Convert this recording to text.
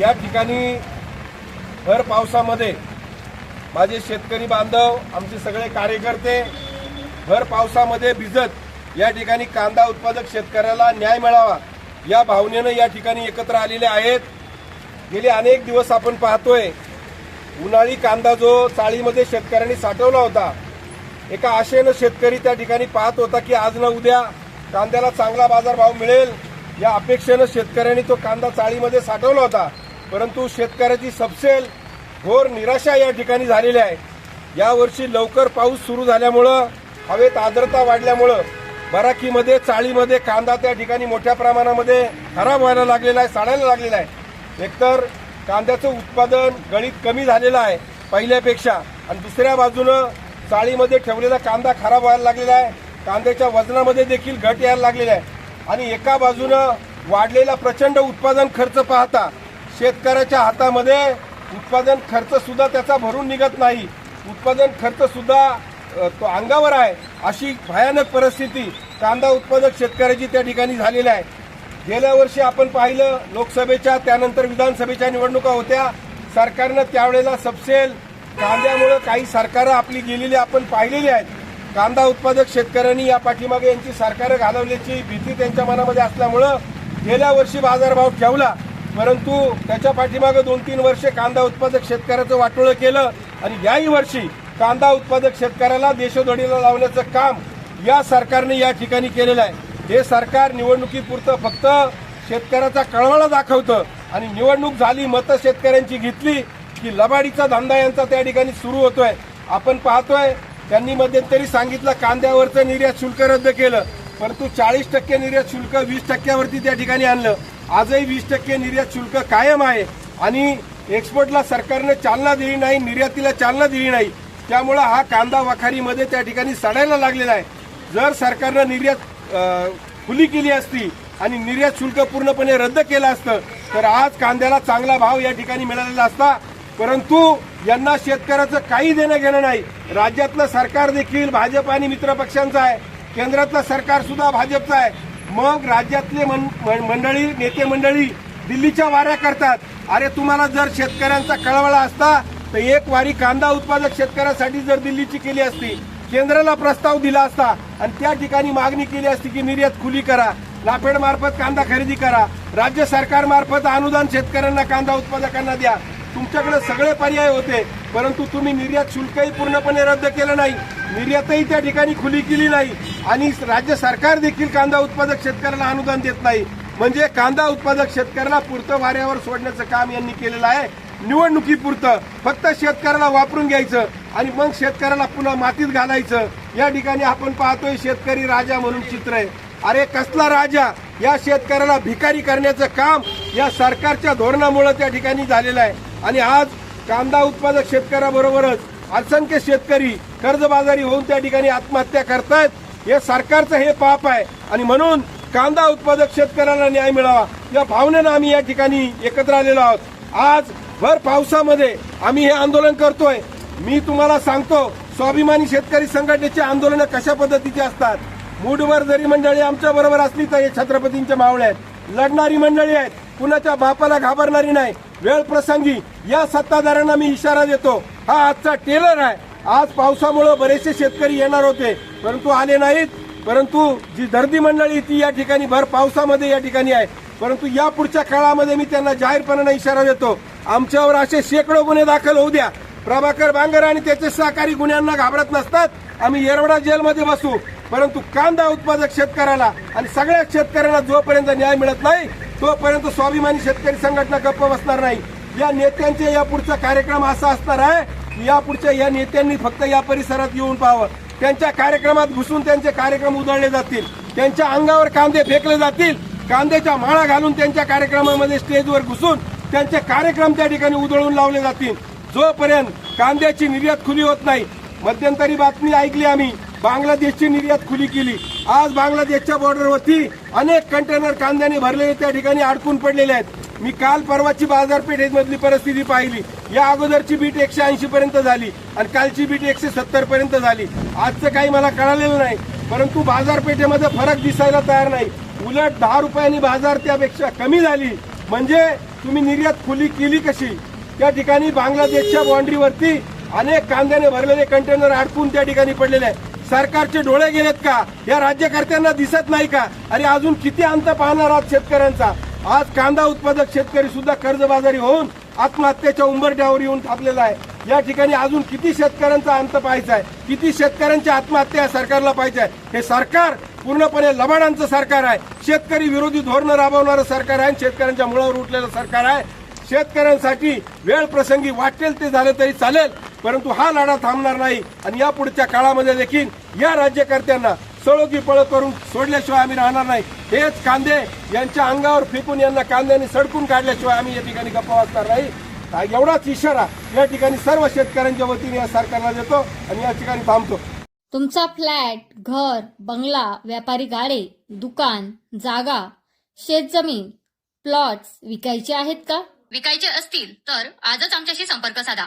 या ठिकाणी भर पावसामध्ये माझे शेतकरी बांधव आमचे सगळे कार्यकर्ते भर पावसामध्ये भिजत या ठिकाणी कांदा उत्पादक शेतकऱ्याला न्याय मिळावा या भावनेनं या ठिकाणी एकत्र आलेले आहेत. गेले अनेक दिवस आपण पाहतोय उन्हाळी कांदा जो चाळीमध्ये शेतकऱ्यांनी साठवला होता एका आशेनं शेतकरी त्या ठिकाणी पाहत होता की आज ना उद्या कांद्याला चांगला बाजारभाव मिळेल या अपेक्षेनं शेतकऱ्यांनी तो कांदा चाळीमध्ये साठवला होता. परंतु शेतकऱ्याची सबसेल घोर निराशा या ठिकाणी झालेली आहे. यावर्षी लवकर पाऊस सुरू झाल्यामुळं हवेत आर्द्रता वाढल्यामुळं बराकीमध्ये चाळीमध्ये कांदा त्या ठिकाणी मोठ्या प्रमाणामध्ये खराब व्हायला लागलेला आहे साडायला लागलेला आहे. एकतर कांद्याचं उत्पादन गणित कमी झालेलं आहे पहिल्यापेक्षा आणि दुसऱ्या बाजूनं चाळीमध्ये ठेवलेला कांदा खराब व्हायला लागलेला आहे. कांद्याच्या वजनामध्ये देखील घट यायला लागलेला आहे. आणि एका बाजूनं वाढलेला प्रचंड उत्पादन खर्च पाहता शेतकऱ्याच्या हातामध्ये उत्पादन खर्च सुद्धा त्याचा भरून निघत नाही. उत्पादन खर्च सुद्धा तो अंगावर आहे. अशी भयानक परिस्थिती कांदा उत्पादक शेतकऱ्याची त्या ठिकाणी झालेली आहे. गेल्या वर्षी आपण पाहिलं लोकसभेच्या त्यानंतर विधानसभेच्या निवडणुका होत्या. सरकारनं त्यावेळेला सबसेल कांद्यामुळं काही सरकारं आपली गेलेली आपण पाहिलेली आहेत. कांदा उत्पादक शेतकऱ्यांनी या पाठीमागे यांची सरकारं घालवल्याची भीती त्यांच्या मनामध्ये असल्यामुळं गेल्या वर्षी बाजारभाव ठेवला. परंतु त्याच्या पाठीमागं दोन तीन वर्षे कांदा उत्पादक शेतकऱ्याचं वाटोळं केलं आणि याही वर्षी कांदा उत्पादक शेतकऱ्याला देशोधडीला लावण्याचं काम या सरकारने या ठिकाणी केलेलं आहे. हे सरकार निवडणुकीपुरतं फक्त शेतकऱ्याचा कळवळा दाखवतं आणि निवडणूक झाली मतं शेतकऱ्यांची घेतली की लबाडीचा धंदा यांचा त्या ठिकाणी सुरू होतोय. आपण पाहतोय त्यांनी मध्यंतरी सांगितलं कांद्यावरचं निर्यात शुल्क रद्द केलं परंतु चाळीस टक्के निर्यात शुल्क वीस टक्क्यावरती त्या ठिकाणी आणलं. आजही वीस टक्के निर्यात शुल्क कायम आहे आणि एक्सपोर्टला सरकारने चालना दिली नाही निर्यातीला चालना दिली नाही. त्यामुळं हा कांदा वखारीमध्ये त्या ठिकाणी सडायला लागलेला आहे. जर सरकारनं निर्यात खुली केली असती आणि निर्यात शुल्क पूर्णपणे रद्द केलं असतं तर आज कांद्याला चांगला भाव या ठिकाणी मिळालेला असता. परंतु यांना शेतकऱ्याचं काही देणं घेणं नाही. राज्यातलं सरकार देखील भाजप आणि मित्रपक्षांचं आहे. केंद्रातलं सरकार सुद्धा भाजपचं आहे. मग राज्यातले मन- मंडळी नेते मंडळी दिल्लीच्या वाऱ्या करतात. अरे तुम्हाला जर शेतकऱ्यांचा कळवळा असता तर एक वारी कांदा उत्पादक शेतकऱ्यासाठी जर दिल्लीची केली असती केंद्राला प्रस्ताव दिला असता आणि त्या ठिकाणी मागणी केली असती की निर्यात खुली करा नाफेड मार्फत कांदा खरेदी करा राज्य सरकारमार्फत अनुदान शेतकऱ्यांना कांदा उत्पादकांना द्या तुमच्याकडे सगळे पर्याय होते. परंतु तुम्ही निर्यात शुल्कही पूर्णपणे रद्द केलं नाही. निर्यातही त्या ठिकाणी खुली केली नाही. आणि राज्य सरकार देखील कांदा उत्पादक शेतकऱ्याला अनुदान देत नाही. म्हणजे कांदा उत्पादक शेतकऱ्याला पुरतं वाऱ्यावर सोडण्याचं काम यांनी केलेलं आहे. निवडणुकीपुरतं. फक्त शेतकऱ्याला वापरून घ्यायचं आणि मग शेतकऱ्याला पुन्हा मातीत घालायचं. या ठिकाणी आपण पाहतोय शेतकरी राजा म्हणून चित्र आहे. अरे कसला राजा? या शेतकऱ्याला भिकारी करण्याचं काम या सरकारच्या धोरणामुळे त्या ठिकाणी झालेलं आहे. आणि आज कांदा उत्पादक शेतकऱ्याबरोबरच असंख्य शेतकरी कर्जबाजारी होऊन त्या ठिकाणी आत्महत्या करतायत. हे सरकारचं हे पाप आहे. आणि म्हणून कांदा उत्पादक शेतकऱ्याला न्याय मिळावा. या भावनेनं आम्ही या ठिकाणी एकत्र आलेलो आहोत. आज भर पावसामध्ये आम्ही हे आंदोलन करतोय. मी तुम्हाला सांगतो स्वाभिमानी शेतकरी संघटनेचे आंदोलनं कशा पद्धतीचे असतात? मूडवर जरी मंडळी आमच्या बरोबर असली तर हे छत्रपतींच्या मावळे आहेत. लढणारी मंडळी आहेत. कुणाच्या बापाला घाबरणारी नाही. वेळ प्रसंगी या सत्ताधाऱ्यांना मी इशारा देतो. हा आजचा टेलर आहे. आज पावसामुळे बरेचसे शेतकरी येणार होते. परंतु आले नाहीत. परंतु जी दर्दी मंडळी ती या ठिकाणी भर पावसामध्ये या ठिकाणी आहे. परंतु या पुढच्या काळामध्ये मी त्यांना जाहीरपणाने इशारा देतो. आमच्यावर असे शेकडो गुन्हे दाखल होऊ द्या. प्रभाकर बांगर आणि त्याचे सहकारी गुन्ह्यांना घाबरत नसतात. आम्ही येरवडा जेलमध्ये बसू. परंतु कांदा उत्पादक शेतकऱ्याला आणि सगळ्या शेतकऱ्यांना जोपर्यंत न्याय मिळत नाही तोपर्यंत स्वाभिमानी शेतकरी संघटना गप्प बसणार नाही. या नेत्यांचे या पुढचा कार्यक्रम असा असणार आहे या पुढच्या या नेत्यांनी फक्त या परिसरात येऊन पाहावं. त्यांच्या कार्यक्रमात घुसून त्यांचे कार्यक्रम उधळले जातील. त्यांच्या अंगावर कांदे फेकले जातील. कांद्याच्या माळा घालून त्यांच्या कार्यक्रमामध्ये स्टेजवर घुसून त्यांचे कार्यक्रम त्या ठिकाणी उधळून लावले जातील. जोपर्यंत कांद्याची निर्यात खुली होत नाही. मध्यंतरी बातमी ऐकली आम्ही. बांगलादेशची निर्यात खुली केली. आज बांगलादेशच्या बॉर्डरवरती अनेक कंटेनर कांद्याने भरलेले त्या ठिकाणी अडकून पडलेले आहेत. मी काल परवाची बाजारपेठेमधली परिस्थिती पाहिली. या अगोदरची बीट एकशे ऐंशी पर्यंत झाली आणि कालची बीट एकशे सत्तर पर्यंत झाली. आजचं काही मला कळालेलं नाही परंतु बाजारपेठेमध्ये फरक दिसायला तयार नाही. उलट दहा रुपयांनी बाजार त्यापेक्षा कमी झाली. म्हणजे तुम्ही निर्यात खुली केली कशी? त्या ठिकाणी बांगलादेशच्या बाउंड्रीवरती अनेक कांद्याने भरलेले कंटेनर अडकून त्या ठिकाणी पडलेले आहे सरकारचे डोळे गेलेत का? या राज्यकर्त्यांना दिसत नाही का? अरे अजून किती अंत पाहणार आहात शेतकऱ्यांचा? आज कांदा उत्पादक शेतकरी सुद्धा कर्जबाजारी होऊन आत्महत्येच्या उंबरट्यावर येऊन थापलेला आहे. या ठिकाणी अजून किती शेतकऱ्यांचा अंत पाहायचा आहे? किती शेतकऱ्यांची आत्महत्या या सरकारला पाहिजे आहे? हे सरकार पूर्णपणे लबाडांचं सरकार आहे. शेतकरी विरोधी धोरणं राबवणारं सरकार आहे शेतकऱ्यांच्या मुळावर उठलेलं सरकार आहे. शेतकऱ्यांसाठी वेळ प्रसंगी वाटेल ते झालं तरी चालेल. परंतु हा लढा थांबणार नाही. आणि या पुढच्या काळामध्ये देखील या राज्यकर्त्यांना सळोगी पळ करून सोडल्याशिवाय आम्ही राहणार नाही. हेच कांदे यांच्या अंगावर फेकून यांना कांद्याने सडकून काढल्याशिवाय आम्ही या ठिकाणी गप्पा वाचणार नाही. हा एवढाच इशारा या ठिकाणी सर्व शेतकऱ्यांच्या वतीने या सरकारला देतो आणि या ठिकाणी थांबतो. तुमचा फ्लॅट घर बंगला व्यापारी गाडे दुकान जागा शेतजमीन प्लॉट्स विकायचे आहेत का? विकायचे असतील तर आजच आमच्याशी संपर्क साधा.